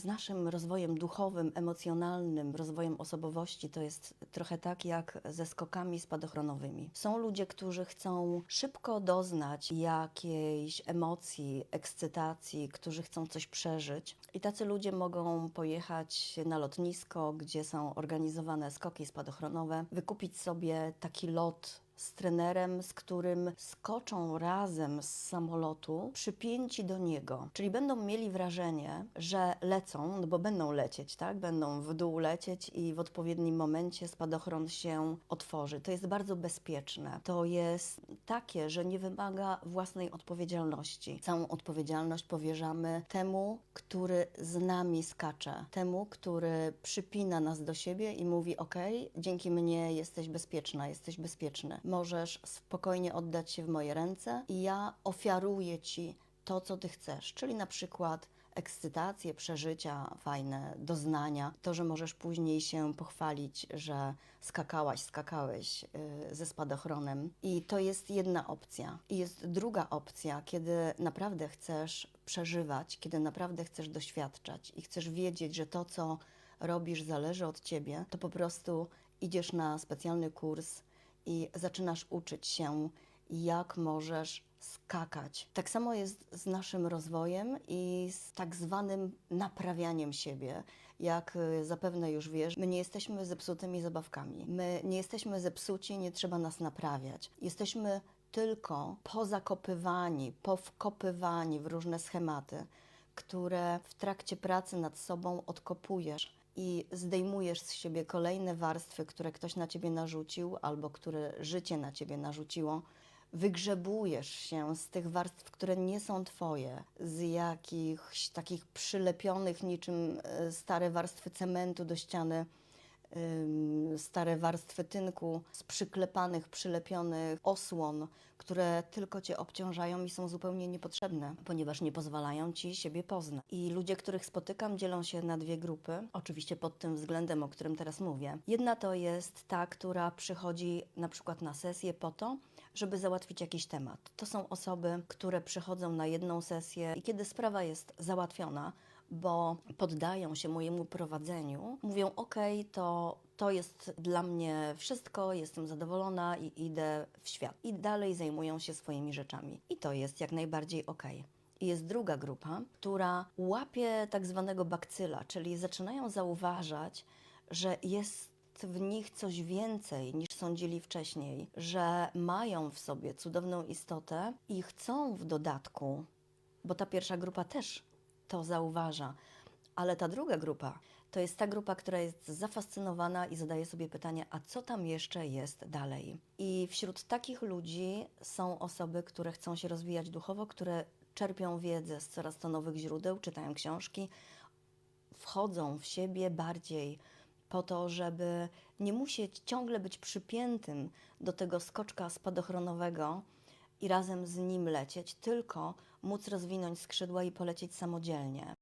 z naszym rozwojem duchowym, emocjonalnym, rozwojem osobowości to jest trochę tak jak ze skokami spadochronowymi. Są ludzie, którzy chcą szybko doznać jakiejś emocji, ekscytacji, którzy chcą coś przeżyć. I tacy ludzie mogą pojechać na lotnisko, gdzie są organizowane skoki spadochronowe, wykupić sobie taki lot z trenerem, z którym skoczą razem z samolotu, przypięci do niego. Czyli będą mieli wrażenie, że lecą, no bo będą lecieć, tak? Będą w dół lecieć i w odpowiednim momencie spadochron się otworzy. To jest bardzo bezpieczne. To jest takie, że nie wymaga własnej odpowiedzialności. Całą odpowiedzialność powierzamy temu, który z nami skacze, temu, który przypina nas do siebie i mówi: OK, dzięki mnie jesteś bezpieczna, jesteś bezpieczny. Możesz spokojnie oddać się w moje ręce i ja ofiaruję ci to, co ty chcesz, czyli na przykład ekscytacje, przeżycia, fajne doznania, to, że możesz później się pochwalić, że skakałaś, skakałeś y, ze spadochronem. I to jest jedna opcja. I jest druga opcja, kiedy naprawdę chcesz przeżywać, kiedy naprawdę chcesz doświadczać i chcesz wiedzieć, że to, co robisz, zależy od ciebie, to po prostu idziesz na specjalny kurs i zaczynasz uczyć się, jak możesz skakać. Tak samo jest z naszym rozwojem i z tak zwanym naprawianiem siebie. Jak y, zapewne już wiesz, my nie jesteśmy zepsutymi zabawkami. My nie jesteśmy zepsuci, nie trzeba nas naprawiać. Jesteśmy tylko pozakopywani, powkopywani w różne schematy, które w trakcie pracy nad sobą odkopujesz i zdejmujesz z siebie kolejne warstwy, które ktoś na ciebie narzucił albo które życie na ciebie narzuciło. Wygrzebujesz się z tych warstw, które nie są twoje, z jakichś takich przylepionych niczym e, stare warstwy cementu do ściany, stare warstwy tynku, z przyklepanych, przylepionych osłon, które tylko cię obciążają i są zupełnie niepotrzebne, ponieważ nie pozwalają ci siebie poznać. I ludzie, których spotykam, dzielą się na dwie grupy, oczywiście pod tym względem, o którym teraz mówię. Jedna to jest ta, która przychodzi na przykład na sesję po to, żeby załatwić jakiś temat. To są osoby, które przychodzą na jedną sesję i kiedy sprawa jest załatwiona, bo poddają się mojemu prowadzeniu, mówią: OK, to, to jest dla mnie wszystko, jestem zadowolona i idę w świat. I dalej zajmują się swoimi rzeczami. I to jest jak najbardziej OK. I jest druga grupa, która łapie tak zwanego bakcyla, czyli zaczynają zauważać, że jest w nich coś więcej niż sądzili wcześniej, że mają w sobie cudowną istotę i chcą w dodatku, bo ta pierwsza grupa też to zauważa, ale ta druga grupa to jest ta grupa, która jest zafascynowana i zadaje sobie pytanie, a co tam jeszcze jest dalej? I wśród takich ludzi są osoby, które chcą się rozwijać duchowo, które czerpią wiedzę z coraz to nowych źródeł, czytają książki, wchodzą w siebie bardziej po to, żeby nie musieć ciągle być przypiętym do tego skoczka spadochronowego i razem z nim lecieć, tylko móc rozwinąć skrzydła i polecieć samodzielnie.